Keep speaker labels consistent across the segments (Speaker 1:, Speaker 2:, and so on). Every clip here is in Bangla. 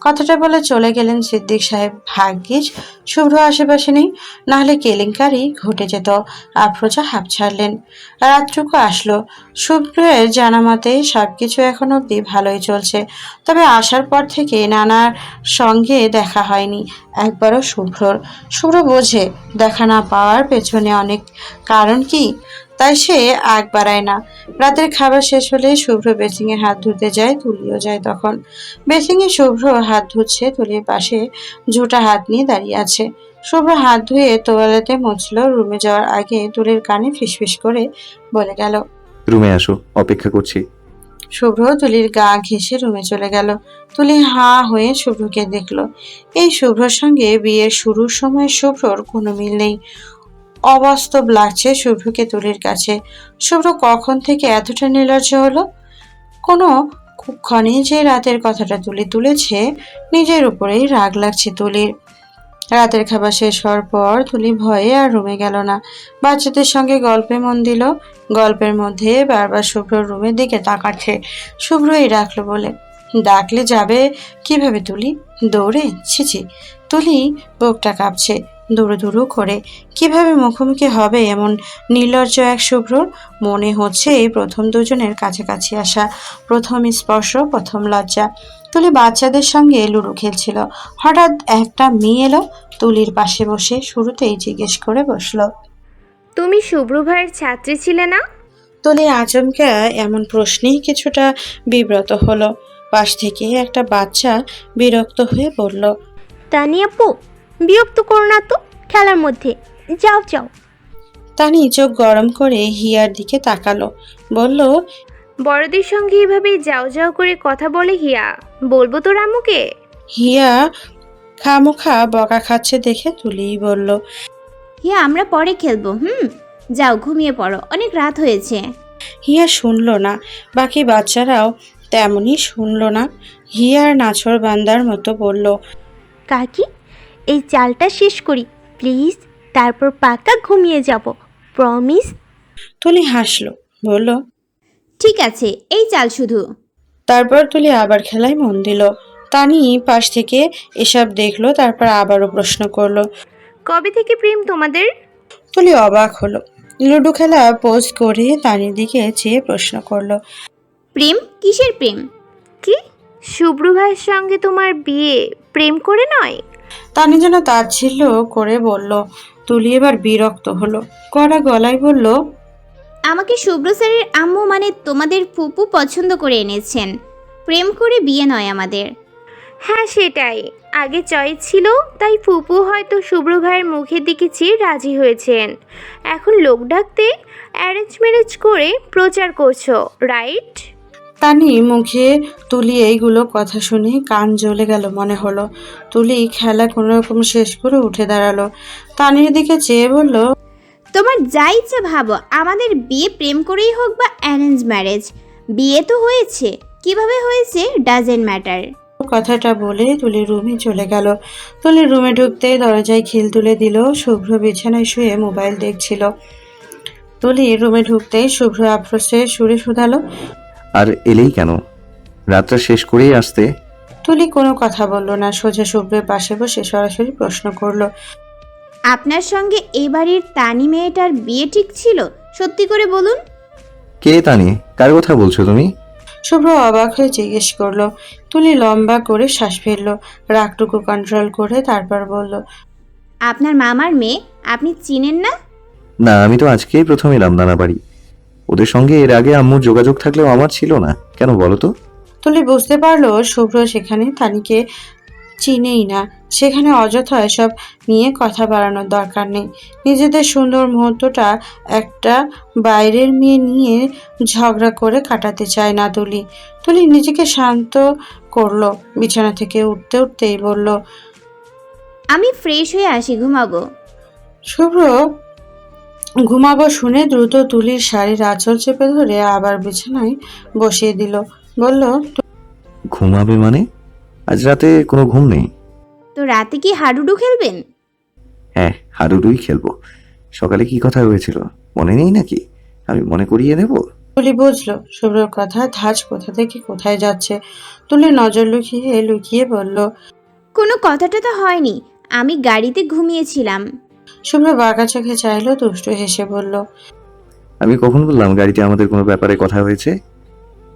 Speaker 1: কথাটা বলে চলে গেলেন সিদ্দিক সাহেব। ভাগ্যিস শুভ্র আশেপাশে নেই, নাহলে কেলেঙ্কারি ঘটে যেত। আফরোজা হাঁপ ছাড়লেন। রাতটুকু আসলো। শুভ্রের জানা মতে সব কিছু এখন অবধি ভালোই চলছে, তবে আসার পর থেকে নানার সঙ্গে দেখা হয়নি, একবারও শুভ্রর। শুভ্র বোঝে, দেখা না পাওয়ার পেছনে অনেক কারণ কি? তাই সে আগ বাড়ায় না। রাতের খাবার শেষ হলে শুভ্র বেসিংয়ে হাত ধুতে যায় তুলিও যায় তখন। বেসিংয়ে শুভ্র হাত ধুচ্ছে তুলির পাশে ঝোটা হাত নিয়ে দাঁড়িয়ে আছে। শুভ্র হাত ধুয়ে তোয়ালেতে মুছলো রুমে যাওয়ার আগে তুলির কানে ফিসফিস করে বলে গেল
Speaker 2: রুমে আসো অপেক্ষা করছি।
Speaker 1: শুভ্র তুলির গা ঘেঁষে রুমে চলে গেল। তুলি হা হয়ে শুভ্রকে দেখল। এই শুভ্রর সঙ্গে বিয়ের শুরুর সময় শুভ্রর কোনো মিল নেই। অবাস্তব লাগছে শুভ্রকে তুলির কাছে। শুভ্র কখন থেকে এতটা নির্লজ্জ হলো? কোনো ক্ষণে যে রাতের কথাটা তুলি তুলেছে, নিজের উপরেই রাগ লাগছে তুলির। রাতের খাবার শেষ হওয়ার পর তুলি ভয়ে আর রুমে গেল না। বাচ্চাদের সঙ্গে গল্পে মন দিল। গল্পের মধ্যে বারবার শুভ্র রুমের দিকে তাকাচ্ছে শুভ্রই রাখল বলে। ডাকলে যাবে কীভাবে তুলি? দৌড়ে? ছিছি তুলি বুকটা কাঁপছে। দুরু দুরু করে। কীভাবে মুখোমুখি হবে এমন নির্লজ্জ এক শুভ্রর মনে হচ্ছে এই প্রথম দুজনের কাছাকাছি আসা। প্রথম স্পর্শ প্রথম লজ্জা। তুলি বাচ্চাদের সঙ্গে লুডো খেলছিল। হঠাৎ একটা মেয়ে এলো। তুলির পাশে বসে শুরুতেই জিজ্ঞেস করে বসল
Speaker 3: তুমি শুভ্র ভাইয়ের ছাত্রী ছিলে না?
Speaker 1: তুলি আচমকা এমন প্রশ্নেই কিছুটা বিব্রত হলো। পাশ থেকে একটা বাচ্চা বিরক্ত হয়ে বলল
Speaker 4: তানি আপু বিরক্ত করো না তো খেলার মধ্যে। যাও যাও।
Speaker 1: তানি চোখ গরম করে হিয়ার দিকে তাকালো বলল
Speaker 3: বড়দের সঙ্গে এভাবে যাও যাও করে কথা বলে হিয়া। বলব তো রামুকে।
Speaker 1: হিয়া খামোখা বকা খাচ্ছে দেখে তুলিই বলল
Speaker 5: হ্যাঁ আমরা পরে খেলব হুম? যাও ঘুমিয়ে পড়ো অনেক রাত হয়েছে।
Speaker 1: হিয়া শুনলো না বাকি বাচ্চারাও তেমনই শুনলো না। হিয়ার নাছর বান্দার মতো বলল
Speaker 4: কাকি এই চালটা শেষ করি। প্লিজ তারপর পাকা ঘুমিয়ে যাব। প্রমিস।
Speaker 1: তুলি হাসলো বলল
Speaker 5: ঠিক আছে এই চাল শুধু।
Speaker 1: তারপর তুলি আবার খেলায় মন দিল। তানি পাশ থেকে এসব দেখল তারপর আবারও প্রশ্ন করল
Speaker 3: কবে থেকে প্রেম তোমাদের?
Speaker 1: তুলি অবাক হলো। লুডো খেলা পোজ করে তানির দিকে চেয়ে প্রশ্ন করল
Speaker 5: প্রেম? কিসের প্রেম?
Speaker 3: কি? শুভ্র ভাইয়ের সঙ্গে তোমার বিয়ে প্রেম করে নয়?
Speaker 1: তানি যেন তাচ্ছিল্য করে বলল তুলি এবার বিরক্ত হলো। কড়া গলায় বলল
Speaker 5: আমাকে শুভ্র স্যারের আম্মু মানে তোমাদের ফুপু পছন্দ করে এনেছেন। প্রেম করে বিয়ে নয় আমাদের।
Speaker 3: হ্যাঁ সেটাই। আগে চয়েস ছিল তাই ফুপু হয়তো শুভ্র ভাইয়ের মুখের দিকে চেয়ে রাজি হয়েছেন। এখন লোক ডাকতে অ্যারেঞ্জ ম্যারেজ করে প্রচার করছ রাইট
Speaker 1: তানি মুখে তুলি এইগুলো কথা শুনে কান জ্বলে গেল মনে হলো। তুলি খেলা কোনো রকম শেষ করে উঠে দাঁড়াল। তানির দিকে চেয়ে বলল
Speaker 5: তোমার যা ইচ্ছা ভাবো আমাদের বিয়ে প্রেম করেই হোক বা অ্যারেঞ্জ ম্যারেজ বিয়ে তো হয়েছে। কীভাবে হয়েছে ডাজেন্ট ম্যাটার
Speaker 1: কথাটা বলে তুলি রুমে চলে গেল। তুলি রুমে ঢুকতেই দরজায় খিল তুলে দিল শুভ্র বিছানায় শুয়ে মোবাইল দেখছিল। তুলি রুমে ঢুকতেই শুভ্র আফ্রোসে সুরে শুধালো
Speaker 2: আর এলেই কেন? রাতটা শেষ করেই আসতে?
Speaker 1: তুলি কোনো কথা বলল না সোজা শুভ্রের পাশে বসে সরাসরি প্রশ্ন করল।
Speaker 5: আপনার সঙ্গে এ বাড়ির তানি মেয়েটার বিয়ে ঠিক ছিল? সত্যি করে বলুন।
Speaker 2: কে তানি? কার কথা বলছো তুমি?
Speaker 1: শুভ্র অবাক হয়ে জিজ্ঞেস করল। তুলি লম্বা করে শ্বাস ফেলল রাগটুকু কন্ট্রোল করে তারপর বলল
Speaker 5: আপনার মামার মেয়ে? আপনি চিনেন না?
Speaker 2: না আমি তো আজকেই প্রথম এলাম নানা বাড়ি। ওদের সঙ্গে এর আগে আম্মুর যোগাযোগ থাকলেও আমার ছিল না। কেন বলো তো?
Speaker 1: তুলি বুঝতে পারল শুভ্র সেখানে তানিকে চিনেই না। সেখানে অযথা এসব নিয়ে কথা বাড়ানোর দরকার নেই। নিজেদের সুন্দর মুহূর্তটা একটা বাইরের মেয়ে নিয়ে ঝগড়া করে কাটাতে চায় না তুলি। তুলি নিজেকে শান্ত করল বিছানা থেকে উঠতে উঠতেই বলল
Speaker 5: আমি ফ্রেশ হয়ে আসি ঘুমাবো।
Speaker 1: শুভ্র ঘুমাবো শুনে দ্রুত তুলির শাড়ির আঁচল চেপে ধরে আবার বিছানায় বসিয়ে দিল। বলল
Speaker 2: ঘুমাবে মানে? আজ রাতে কোনো ঘুম নেই।
Speaker 5: তো রাতে কি হাডুডু খেলবেন?
Speaker 2: হ্যাঁ হাডুডুই খেলব। সকালে কি কথা হয়েছিল? মনে নেই নাকি? আমি মনে করিয়ে নেব?
Speaker 1: তুলি বুঝলো শুভ্রর কথা ধাজ কোথা থেকে কোথায় যাচ্ছে? তুলি নজর লুকিয়ে লুকিয়ে বলল
Speaker 5: কোনো কথাটা তো হয়নি। আমি গাড়িতে ঘুমিয়েছিলাম।
Speaker 1: শুভ্র বাঁকা চোখে চাইলো দুষ্টু হেসে বলল
Speaker 2: আমি কখন বললাম গাড়িতে আমাদের কোনো ব্যাপারে কথা হয়েছে?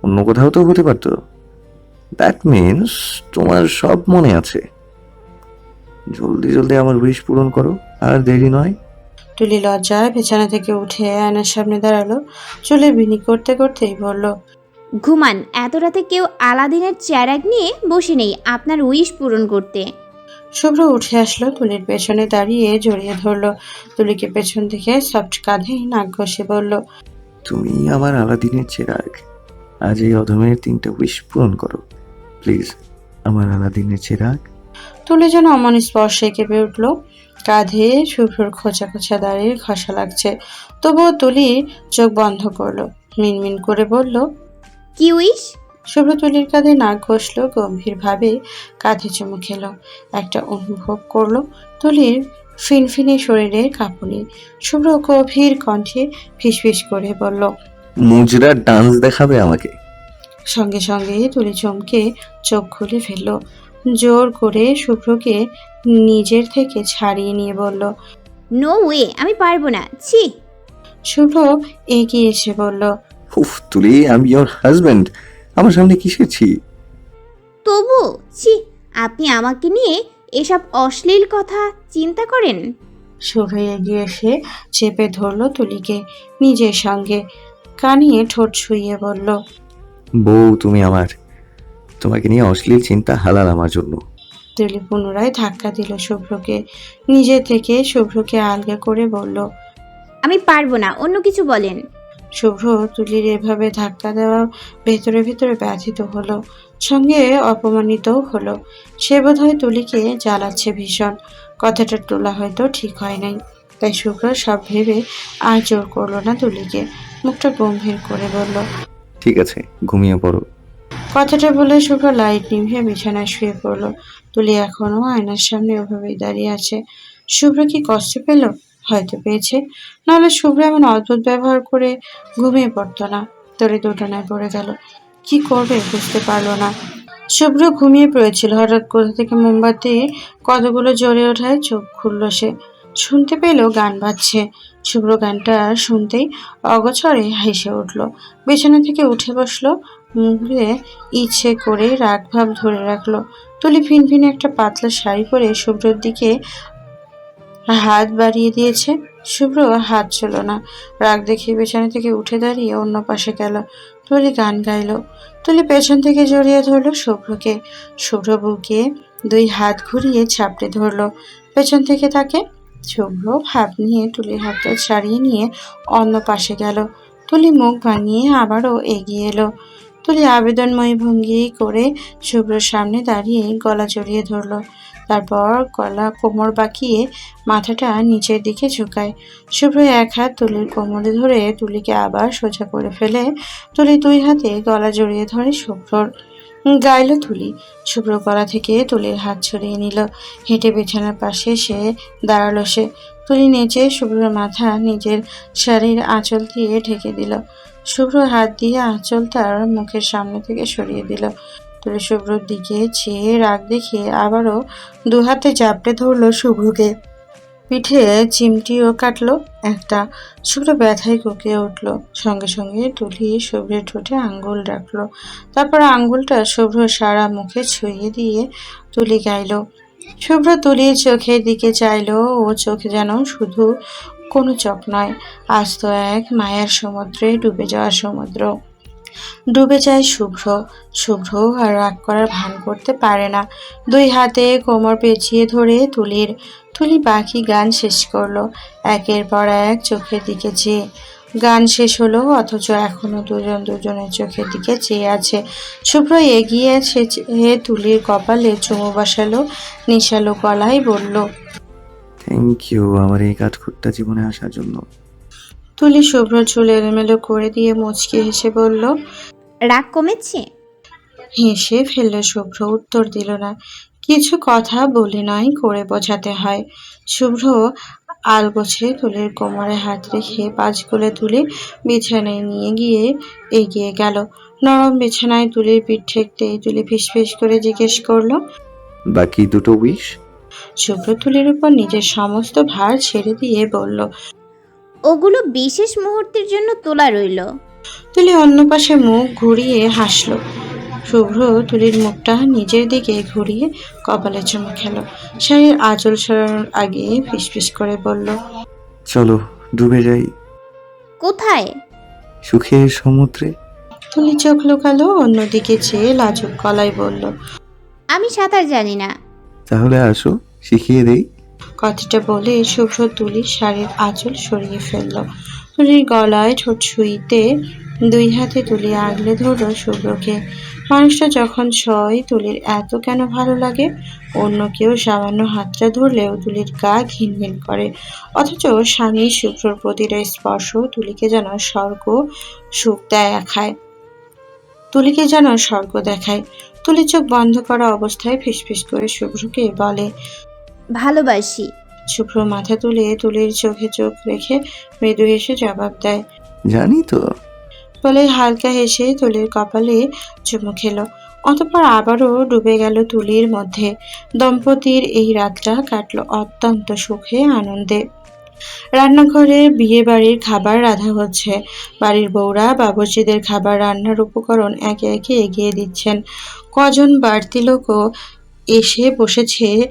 Speaker 2: অন্য কোথাও তো হতে পারতো। দ্যাট মিনস তোমার সব মনে আছে। জলদি জলদি আমার উইশ পূরণ করো আর দেরি নয়।
Speaker 1: টুলি লজ্জায় বিছানা থেকে উঠে আয়নার সামনে দাঁড়াল চুলে বিনি করতে করতেই বলল
Speaker 5: ঘুমান এত রাতে কেউ আলাদিনের চেরাগ নিয়ে বসে নেই আপনার উইশ পূরণ করতে।
Speaker 1: শুভ্র উঠে আসলো। তুলির পেছনে দাঁড়িয়ে জড়িয়ে ধরলো। তুলিকে পেছন থেকে সফট কাঁধে নাক ঘষে বলল
Speaker 2: তুমি আমার আলাদিনের চেরাগ আজ এই অধমের তিনটা উইশ পূরণ করো। প্লিজ আমার আলাদিনের চেরাগ
Speaker 1: তুলি যেন অমন স্পর্শে কেঁপে উঠল। কাঁধে শুভ্রর খোঁচা খোঁচা দাঁড়িয়ে ঘষা লাগছে। তবুও তুলি চোখ বন্ধ করল। মিনমিন করে বলল
Speaker 5: কি উইশ
Speaker 1: শুভ্র তুলির কাঁধে নাক ঘষলো গম্ভীরভাবে কাঁধে চুমু খেলো। একটা অনুভব করল তুলির ফিনফিনে শরীরের কাঁপুনি। শুভ্র গভীর কণ্ঠে ফিসফিস করে বলল
Speaker 2: মুজরা ডান্স দেখাবে আমাকে।
Speaker 1: সঙ্গে সঙ্গে তুলি চমকে চোখ খুলে ফেলল। জোর করে শুভ্রকে নিজের থেকে ছাড়িয়ে নিয়ে বলল
Speaker 5: নো ওয়ে আমি পারব না। ছি।
Speaker 1: শুভ্র এগিয়ে এসে বলল
Speaker 2: উফ তুলি আমি ওর হাজব্যান্ড আমার সামনে কিসের ছি?
Speaker 5: তবু ছি আপনি আমাকে নিয়ে এসব অশ্লীল কথা চিন্তা করেন।
Speaker 1: শুভ্র এগিয়ে এসে চেপে ধরলো তুলিকে নিজের সঙ্গে কানিয়ে ঠোঁট ছুঁয়ে বলল
Speaker 2: বউ তুমি আমার তোমাকে নিয়ে অশ্লীল চিন্তা হালাল আমার জন্য।
Speaker 1: তুলি পুনরায় ধাক্কা দিল শুভ্রকে নিজে থেকে শুভ্রকে আলগা করে বলল
Speaker 5: আমি পারব না অন্য কিছু বলেন।
Speaker 1: শুভ্র তুলির এভাবে ধাক্কা দেওয়া ভেতরে ভেতরে ব্যথিত হলো সঙ্গে অপমানিতও হলো। সে বোধহয় তুলিকে জ্বালাচ্ছে ভীষণ। কথাটা তোলা হয়তো ঠিক হয় নাই। তাই শুভ্র সব ভেবে আর জোর করল না তুলিকে। মুখটা গম্ভীর করে বলল
Speaker 2: ঠিক আছে ঘুমিয়ে পড়ো।
Speaker 1: কথাটা বলে শুভ্র লাইট নিভিয়ে বিছানায় শুয়ে পড়ল। তুলি এখনও আয়নার সামনে ওভাবেই দাঁড়িয়ে আছে। শুভ্র কি কষ্ট পেল? হয়তো পেয়েছে। নাহলে শুভ্র এমন অদ্ভুত ব্যবহার করে ঘুমিয়ে পড়তো না। তোরে দুটনায় পড়ে গেল। কি করবে বুঝতে পারল না। শুভ্র ঘুমিয়ে পড়েছিল। হঠাৎ কোথা থেকে মোমবাতি কতগুলো জ্বলে ওঠায় চোখ খুলল সে। শুনতে পেল গান বাজছে। শুভ্র গানটা শুনতেই অগচরে হেসে উঠল। বিছানা থেকে উঠে বসল। মুখে ইচ্ছে করে রাগ ভাব ধরে রাখল। তুলি ফিনফিনে একটা পাতলা শাড়ি পরে শুভ্রর দিকে হাত বাড়িয়ে দিয়েছে। শুভ্র হাত ছিল না। রাগ দেখিয়ে বিছানা থেকে উঠে দাঁড়িয়ে অন্য পাশে গেল। তুলি গান গাইলো। তুলি পেছন থেকে জড়িয়ে ধরলো শুভ্রকে। শুভ্র বুকে দুই হাত ঘুরিয়ে চাপড়ে ধরলো। পেছন থেকে তাকে শুভ্র ভাব নিয়ে তুলির হাতটা ছাড়িয়ে নিয়ে অন্য পাশে গেল। তুলি মুখ ভাঙিয়ে আবারও এগিয়ে এলো। তুলি আবেদনময়ী ভঙ্গি করে শুভ্রর সামনে দাঁড়িয়ে গলা জড়িয়ে ধরলো। তারপর গলা কোমর বাঁকিয়ে মাথাটা নিচের দিকে ঝুঁকায়। শুভ্র এক হাত তুলির কোমরে ধরে তুলিকে আবার সোজা করে ফেলে তুলি দুই হাতে গলা জড়িয়ে ধরে শুভ্রর গাইল তুলি। শুভ্র গলা থেকে তুলির হাত ছড়িয়ে নিল। হেঁটে বিছানার পাশে সে দাঁড়াল সে। তুলি নেচে শুভ্রর মাথা নিজের শাড়ির আঁচল দিয়ে ঢেকে দিল। শুভ্র হাত দিয়ে আঁচল তার মুখের সামনে থেকে সরিয়ে দিল। তুলি শুভ্রর দিকে চেয়ে রাগ দেখিয়ে আবারও দু হাতে চাপড়ে ধরলো শুভ্রকে। পিঠে চিমটিও কাটলো একটা। শুভ্র ব্যথায় কুকিয়ে উঠল। সঙ্গে সঙ্গে তুলি শুভ্রের ঠোঁটে আঙ্গুল রাখল। তারপর আঙ্গুলটা শুভ্র সারা মুখে ছুঁয়ে দিয়ে তুলি গাইলো। শুভ্র তুলির চোখের দিকে চাইলো ও চোখ যেন শুধু কোনো চোখ নয়। আস্ত এক মায়ার সমুদ্রে ডুবে যাওয়া সমুদ্র। ডুবে যায় শুভ্র। শুভ্র আর রাগ করার ভান করতে পারে না। দুই হাতে কোমর পেঁচিয়ে ধরে তুলির। তুলি বাকি গান শেষ করল। একের পর এক চোখের দিকে চেয়ে। গান শেষ হলো, অথচ এখনও দুজন দুজনের চোখের দিকে চেয়ে আছে। শুভ্র এগিয়ে চেয়ে তুলির কপালে চুমু বসালো, নিশালো গলায় বলল
Speaker 2: থ্যাংক ইউ আমার এই কাঠখুট্টা জীবনে আসার জন্য।
Speaker 1: তুলি শুভ্র চুল এলোমেলো করে দিয়ে মুচকি হেসে বলল
Speaker 5: রাগ কমেছে?
Speaker 1: হেসে ফেললে শুভ্র উত্তর দিল না। কিছু কথা বলে নয় করে বোঝাতে হয়। শুভ্র আলগোছে তুলির কোমরে হাত রেখে পাঁচগুলো তুলে বিছানায় নিয়ে গিয়ে এগিয়ে গেল। নরম বিছানায় তুলির পিঠ ঠেকতেই তুলি ফিসফিস করে জিজ্ঞেস করল
Speaker 2: বাকি দুটো উইশ
Speaker 1: শুভ্র তুলির উপর নিজের সমস্ত ভার ছেড়ে দিয়ে বলল
Speaker 5: ওগুলো বিশেষ মুহূর্তের জন্য তোলা রইল।
Speaker 1: তুলি অন্য পাশে মুখ ঘুরিয়ে হাসলো। শুভ্র তুলির মুখটা নিজের দিকে ঘুরিয়ে কপালে চুমু খেল। শাড়ির আঁচল সরানোর আগে ফিসফিস করে বলল
Speaker 2: চলো ডুবে যাই।
Speaker 5: কোথায়?
Speaker 2: সুখের সমুদ্রে।
Speaker 1: তুলি চোখ লুকালো অন্যদিকে চেয়ে লাজুক গলায় বলল
Speaker 5: আমি সাঁতার জানি না।
Speaker 2: তাহলে আসো। শিখিয়ে দেই।
Speaker 1: কথাটা বলে শুভ্র তুলির শাড়ির আঁচল সরিয়ে ফেলল। তুলির গলায় ঠোঁট ছুঁইতে দুই হাতে তুলি আগলে ধরল শুভ্রকে। মানুষটা যখন ছয় তুলির এত কেন ভালো লাগে? অন্য কেউ সামান্য হাতটা ধরলেও তুলির গা ঘিনঘিন করে। অথচ স্বামী শুভ্রর প্রতিটা স্পর্শ তুলিকে যেন স্বর্গ সুখ দেখায়। তুলিকে যেন স্বর্গ দেখায়। তুলি চোখ বন্ধ করা অবস্থায় ফিসফিস করে শুভ্রকে বলে
Speaker 5: ভালোবাসি।
Speaker 1: শুভ্র মাথা তুলে তুলির চোখে চোখ রেখে মৃদু হেসে জবাব দেয়।
Speaker 2: জানি তো।
Speaker 1: বলে হালকা হেসে তুলির কপালে চুমু খেলো। অতপর আবারও ডুবে গেল তুলির মধ্যে। দম্পতির এই রাতটা কাটলো অত্যন্ত সুখে আনন্দে। রান্নাঘরে বিয়ে বাড়ির খাবার রাধা হচ্ছে। বাড়ির বউরা বাবুর্চিদের খাবার রান্নার উপকরণ একে একে এগিয়ে দিচ্ছেন। কজন বাড়তি লোকও এসে বসেছে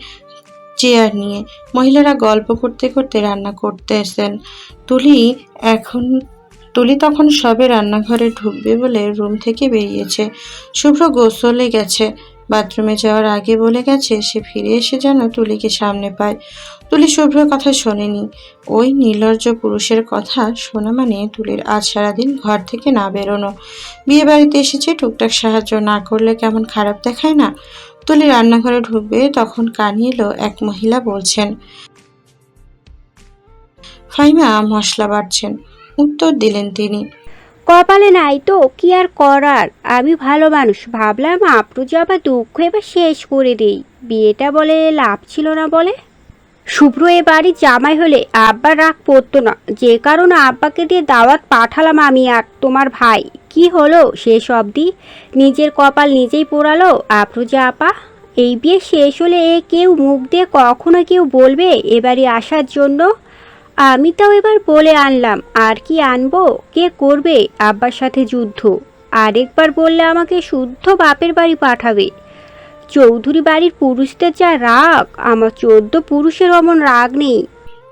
Speaker 1: চেয়ার নিয়ে মহিলারা গল্প করতে করতে রান্না করতেছেন। তুলি এখন, তুলি তখন সবে রান্নাঘরে ঢুকবে বলে রুম থেকে বেরিয়েছে। শুভ্র গোসলে গেছে। বাথরুমে যাওয়ার আগে বলে গেছে, সে ফিরে এসে যেন তুলিকে সামনে পায়। তুলি শুভ্রর কথা শোনেনি। ওই নির্লজ্জ পুরুষের কথা শোনা মানে তুলির আজ সারাদিন ঘর থেকে না বেরোনো। বিয়ে বাড়িতে এসেছে, টুকটাক সাহায্য না করলে কেমন খারাপ দেখায় না? তুলি রান্নাঘরে ঢুকবে, তখন কানে এলো, এক মহিলা বলছেন ফাইমা মশলা বাড়ছেন। উত্তর দিলেন তিনি,
Speaker 6: কপালে নাই তো, কি আর করার? আমি ভালো মানুষ, ভাবলাম আপ্রুজা আবার দুঃখ এবার শেষ করে দিই। বিয়েটা বলে লাভ ছিল না বলে? শুভ্র এ বাড়ির জামাই হলে আব্বার রাগ পড়তো না। যে কারণে আব্বাকে দিয়ে দাওয়াত পাঠালাম আমি আর তোমার ভাই। কি হলো শেষ অবধি? নিজের কপাল নিজেই পোড়ালো আপ্রুজা আপা। এই বিয়ে শেষ হলে এ কেউ মুখ দিয়ে কখনো কেউ বলবে এবারে আসার জন্য? আমি তাও এবার বলে আনলাম, আর কি আনব? কে করবে? আব্বার সাথে যুদ্ধ। আরেকবার বললে আমাকে শুদ্ধ বাপের বাড়ি পাঠাবে। চৌধুরী বাড়ির পুরুষদের যা রাগ আমার চোদ্দ পুরুষের অমন রাগ নেই।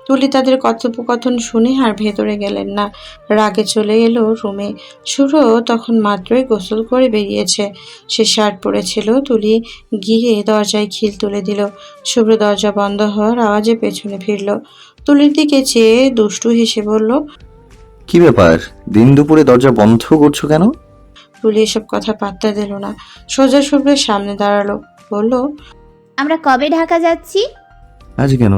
Speaker 1: তুলি তাদের কথোপকথন শুনে আর ভেতরে গেলেন না। রাগে চলে এলো রুমে। শুভ্র তখন মাত্রই গোসল করে বেরিয়েছে। সে শার্ট পরেছিল তুলি গিয়ে দরজায় খিল তুলে দিল। শুভ্র দরজা বন্ধ হওয়ার আওয়াজে পেছনে ফিরল। তুলির দিকে চেয়ে দুষ্টু হেসে বলল
Speaker 2: কি ব্যাপার? দিন দুপুরে দরজা বন্ধ করছ কেন?
Speaker 1: তুলি এসব কথা পাত্তা দিল না। সোজা শুভ্রের সামনে দাঁড়াল বলল
Speaker 5: আমরা কবে ঢাকা যাচ্ছি?
Speaker 2: আজ কেন?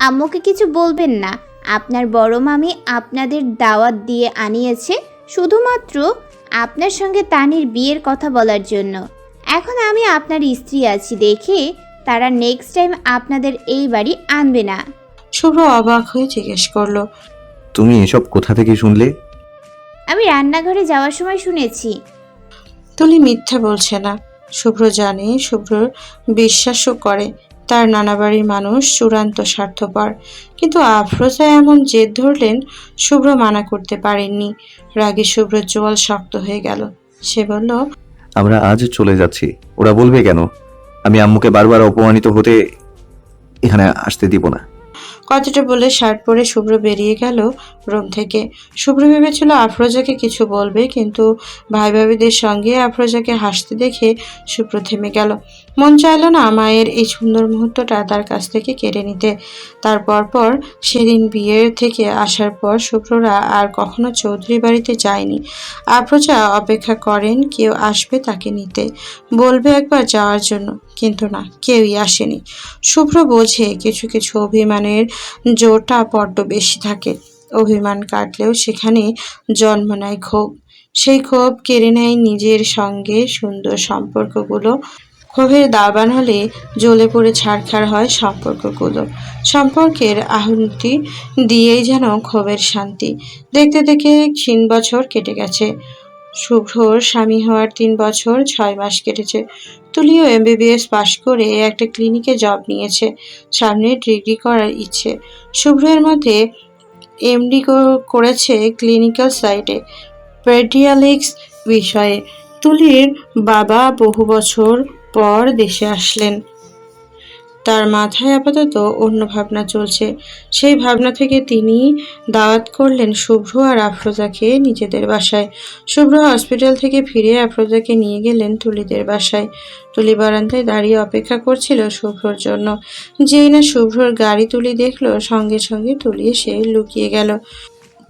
Speaker 5: আম্মুকে কিছু বলবেন না। আপনার বড় মামি আপনাদের দাওয়াত দিয়ে আনিয়েছে শুধুমাত্র আপনার সঙ্গে তানির বিয়ের কথা বলার জন্য। এখন আমি আপনার স্ত্রী আছি দেখে তারা নেক্সট টাইম আপনাদের এই বাড়ি আনবে না।
Speaker 1: শুভ্র অবাক হয়ে জিজ্ঞেস করল
Speaker 2: তুমি এসব কোথা থেকে শুনলে?
Speaker 5: আমি রান্নাঘরে যাওয়ার সময় শুনেছি।
Speaker 1: তুলি মিথ্যা বলছে না। শুভ্র জানে শুভ্রর বিশ্বাসও করে। তার নানা বাড়ির মানুষ চূড়ান্ত স্বার্থপর। কিন্তু আফরোজা এমন জেদ ধরলেন শুভ্র মানা করতে পারেননি। রাগে শুভ্র জল শক্ত হয়ে গেল। সে বলল
Speaker 2: আমরা আজ চলে যাচ্ছি। ওরা বলবে কেন? আমি আম্মুকে বারবার অপমানিত হতে এখানে আসতে দিব না।
Speaker 1: কথাটা বলে শার্ট পরে শুভ্র বেরিয়ে গেল রুম থেকে। শুভ্র ভেবেছিল আফরোজাকে কিছু বলবে, কিন্তু ভাই ভাবিদের সঙ্গে আফরোজাকে হাসতে দেখে শুভ্র থেমে গেল। মন চাইল না মায়ের এই সুন্দর মুহূর্তটা তার কাছ থেকে কেড়ে নিতে। তারপর পর সেদিন বিয়ের থেকে আসার পর শুভ্ররা আর কখনো চৌধুরী বাড়িতে যায়নি। আফরোজা অপেক্ষা করেন কেউ আসবে তাকে নিতে, বলবে একবার যাওয়ার জন্য, কিন্তু না, কেউই আসেনি। শুভ্র বোঝে কিছু কিছু অভিমানের জোরটা বড্ড বেশি থাকে। অভিমান কাটলেও সেখানে জন্ম নেয় ক্ষোভ। সেই ক্ষোভ কেড়ে নেয় নিজের সঙ্গে সুন্দর সম্পর্কগুলো ক্ষোভের দাবান হলে জ্বলে পড়ে ছাড়খাড় হয় সম্পর্কগুলো। সম্পর্কের আহুতি দিয়েই যেন ক্ষোভের শান্তি। দেখতে দেখে তিন বছর কেটে গেছে। শুভ্রর স্বামী হওয়ার তিন বছর ছয় মাস কেটেছে। তুলিও এমবিবিএস পাশ করে একটা ক্লিনিকে জব নিয়েছে। সামনে ডিগ্রি করার ইচ্ছে। শুভ্রের মধ্যে এমডি করেছে ক্লিনিক্যাল সাইটে। পেডিয়ালিক্স বিষয়ে। তুলির বাবা বহু বছর পর দেশে আসলেন। তার মাথায় আপাতত অন্য ভাবনা চলছে। সেই ভাবনা থেকে তিনি দাওয়াত করলেন শুভ্র আর আফরোজাকে নিজেদের বাসায়। শুভ্র হসপিটাল থেকে ফিরে আফরোজাকে নিয়ে গেলেন তুলিদের বাসায়। তুলি বারান্দায় দাঁড়িয়ে অপেক্ষা করছিল শুভ্রর জন্য। যেই না শুভ্রর গাড়ি তুলি দেখল, সঙ্গে সঙ্গে তুলি এসে লুকিয়ে গেল।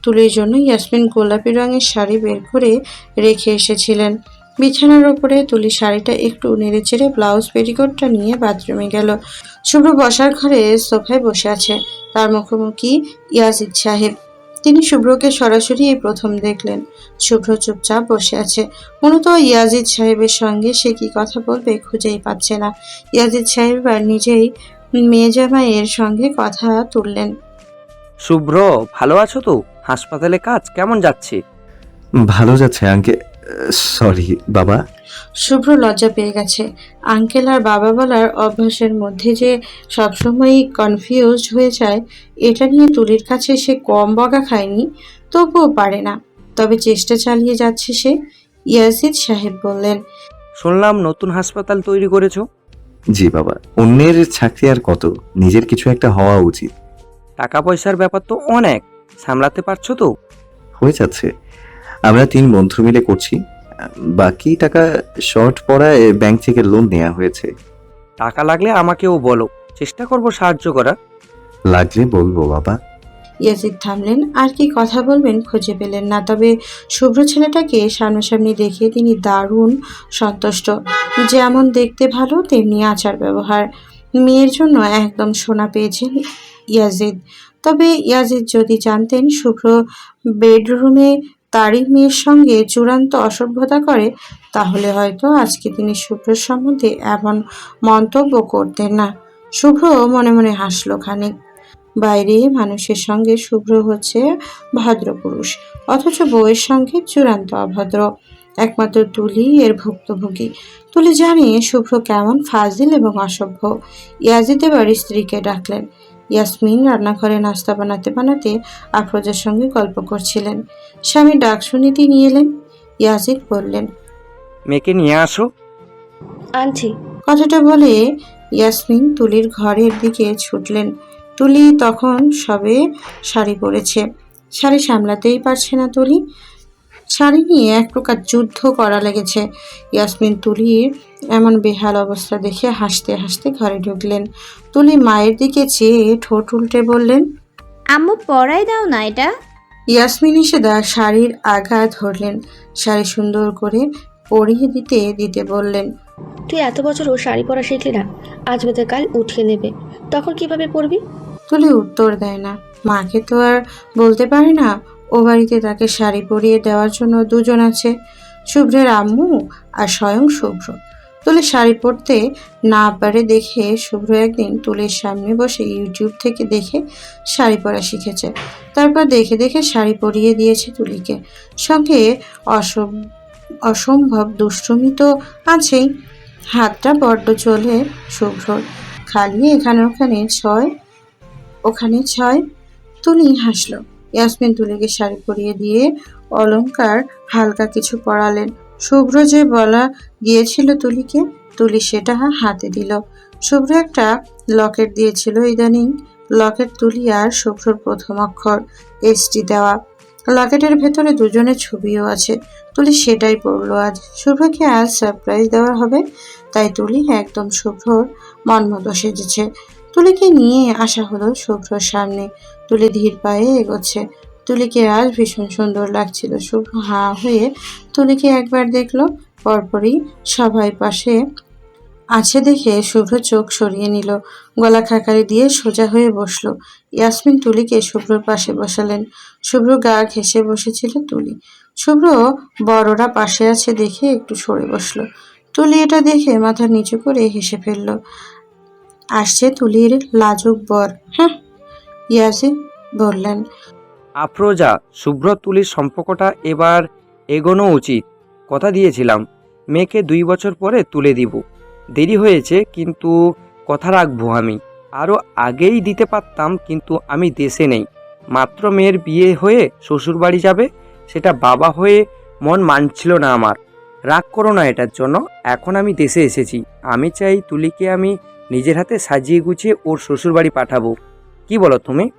Speaker 1: তুলির জন্য ইয়াসমিন গোলাপি রঙের শাড়ি বের করে রেখে এসেছিলেন। বিছানার ওপরে তুলি শাড়িটা একটু নেড়ে চেড়ে ব্লাউজ পেটিকোটটা নিয়ে বাথরুমে গেল। শুভ্র বসার ঘরে সোফায় বসে আছে। তার মুখোমুখি ইয়াজিদ সাহেব। তিনি শুভ্রকে সরাসরি এই প্রথম দেখলেন। শুভ্র চুপচাপ বসে আছে। মূলত ইয়াজিদ সাহেবের সঙ্গে সে কি কথা বলবে খুঁজেই পাচ্ছে না। ইয়াজিদ সাহেব আর নিজেই মেয়ে জামাইয়ের সঙ্গে কথা তুললেন।
Speaker 7: শুভ্র ভালো আছো তো? হাসপাতালে কাজ কেমন যাচ্ছে?
Speaker 2: ভালো যাচ্ছে আঙ্কে সরি বাবা।
Speaker 1: শুভ্র লজ্জা পেয়ে গেছে। আঙ্কেল আর বাবা বলার অভ্যাসের মধ্যে যে সবসময়ই কনফিউজড হয়ে যায় এটা নিয়ে তুলির কাছে সে কম বকা খায়নি তবুও পারে না। তবে চেষ্টা চালিয়ে যাচ্ছে সে ইয়াসিদ সাহেব বললেন।
Speaker 7: শুনলাম নতুন হাসপাতাল তৈরি করেছ।
Speaker 2: জি বাবা অন্যের চাকরি আর কত? নিজের কিছু একটা হওয়া উচিত।
Speaker 7: টাকা পয়সার ব্যাপার তো অনেক সামলাতে পারছ তো?
Speaker 2: হয়ে যাচ্ছে। আমরা তিন বন্ধু মিলে করছি। বাকি টাকা শর্ট পড়ায় ব্যাংক থেকে লোন নেওয়া হয়েছে।
Speaker 7: টাকা লাগলে আমাকেও বলো। চেষ্টা করব সাহায্য করার।
Speaker 2: লাগলে বলব বাবা।
Speaker 1: ইয়াজিদ থামলেন। আর কি কথা বলবেন খুঁজে পেলেন না। তবে শুভ্র ছেলেটাকে সামনাসামনি দেখে তিনি দারুণ সন্তুষ্ট। যেমন দেখতে ভালো তেমনি আচার ব্যবহার। মেয়ের জন্য একদম সোনা পেয়েছেন ইয়াজিদ। তবে ইয়াজিদ যদি জানতেন শুভ্র বেডরুমে তারই মেয়ের সঙ্গে চূড়ান্ত অসভ্যতা করে, তাহলে হয়তো আজকে তিনি শুভ্রের সম্বন্ধে এমন মন্তব্য করতেন না। শুভ্র মনে মনে হাসলো খানিক। বাইরে মানুষের সঙ্গে শুভ্র হচ্ছে ভদ্র পুরুষ অথচ বউয়ের সঙ্গে চূড়ান্ত অভদ্র, একমাত্র তুলি এর ভুক্তভোগী। তুলি জানে শুভ্র কেমন ফাজিল এবং অসভ্য। ইয়াজিদ এবার স্ত্রীকে ডাকলেন ইয়াসমিন রান্নাঘরে নাস্তা বানাতে বানাতে আফরোজার সঙ্গে গল্প করছিলেন। স্বামী ডাক শুনে তিনি এলেন। ইয়াজিদ বললেন
Speaker 7: মেয়েকে নিয়ে আসো।
Speaker 8: আনছি।
Speaker 1: কথাটা বলে ইয়াসমিন তুলির ঘরের দিকে ছুটলেন। তুলি তখন সবে শাড়ি পরেছে। শাড়ি সামলাতেই পারছে না তুলি। শাড়ি নিয়ে এক প্রকার যুদ্ধ করা লেগেছে। ইয়াসমিন তুলির এমন বেহাল অবস্থা দেখে হাসতে হাসতে ঘরে ঢুকলেন। তুলি মায়ের দিকে চেয়ে ঠোঁট উল্টে বললেন
Speaker 5: আম্মু পরাই দাও না এটা।
Speaker 1: ইয়াসমিন এসে দা শাড়ির আগা ধরলেন। শাড়ি সুন্দর করে পরিয়ে দিতে দিতে বললেন
Speaker 8: তুই এত বছর ও শাড়ি পরা শিখলি না আজ বেঁধে কাল উঠিয়ে নেবে। তখন কীভাবে পরবি?
Speaker 1: তুলি উত্তর দেয় না। মাকে তো আর বলতে পারে না ও বাড়িতে তাকে শাড়ি পরিয়ে দেওয়ার জন্য দুজন আছে, শুভ্রের আম্মু আর স্বয়ং শুভ্র। তুলে শাড়ি পরতে না পারে দেখে শুভ্র একদিন তুলির সামনে বসে ইউটিউব থেকে দেখে শাড়ি পরা শিখেছে। তারপর দেখে দেখে শাড়ি পরিয়ে দিয়েছে তুলিকে। সঙ্গে অসম, অসম্ভব দুষ্টুমি তো আছেই। হাতটা বড্ড চলে শুভ্রর। খালি এখানে ওখানে ছয় ওখানে ছয়। তুলি হাসলো। ইয়াসমিন তুলিকে শাড়ি পরিয়ে দিয়ে অলংকার হালকা কিছু পরালেন। শুভ্র যে বলা গিয়েছিল তুলিকে, তুলি সেটা হাতে দিল। শুভ্র একটা লকেট দিয়েছিল ইদানিং। লকেট তুলি আর শুভ্রর প্রথম অক্ষর, এসটি দেওয়া। লকেটের ভেতরে দুজনের ছবিও আছে। তুলি সেটাই পড়ল আজ। শুভ্রকে আজ সারপ্রাইজ দেওয়া হবে, তাই তুলি একদম শুভ্রর মন মতো সেজেছে। তুলিকে নিয়ে আসা হলো শুভ্রর সামনে। তুলি ধীর পায়ে এগোচ্ছে। তুলিকে আজ ভীষণ সুন্দর লাগছিল। শুভ্র হা হয়ে তুলিকে একবার দেখল। পরপরই সবাই পাশে আছে দেখে শুভ্র চোখ সরিয়ে নিল। গলা খাকারি দিয়ে সোজা হয়ে বসল। ইয়াসমিন তুলিকে শুভ্রর পাশে বসালেন। শুভ্র গা ঘেসে বসেছিল তুলি। শুভ্র বড়রা পাশে আছে দেখে একটু সরে বসল। তুলি এটা দেখে মাথা নিচু করে হেসে ফেলল। আসছে তুলির লাজুক বর। হ্যাঁ ইয়াসিন বললেন।
Speaker 7: আফরোজা, শুভ্র তুলির সম্পর্কটা এবার এগোনো উচিত, কথা দিয়েছিলাম। মেয়েকে দুই বছর পরে তুলে দিব। দেরি হয়েছে, কিন্তু কথা রাখব আমি। আরও আগেই দিতে পারতাম, কিন্তু আমি দেশে নেই। মাত্র মেয়ের বিয়ে হয়ে শ্বশুরবাড়ি যাবে, সেটা বাবা হয়ে মন মানছিল না আমার। রাগ করো না এটার জন্য, এখন আমি দেশে এসেছি। আমি চাই তুলিকে আমি নিজের হাতে সাজিয়ে গুছিয়ে ওর শ্বশুরবাড়ি পাঠাবো। কি বলো তুমি?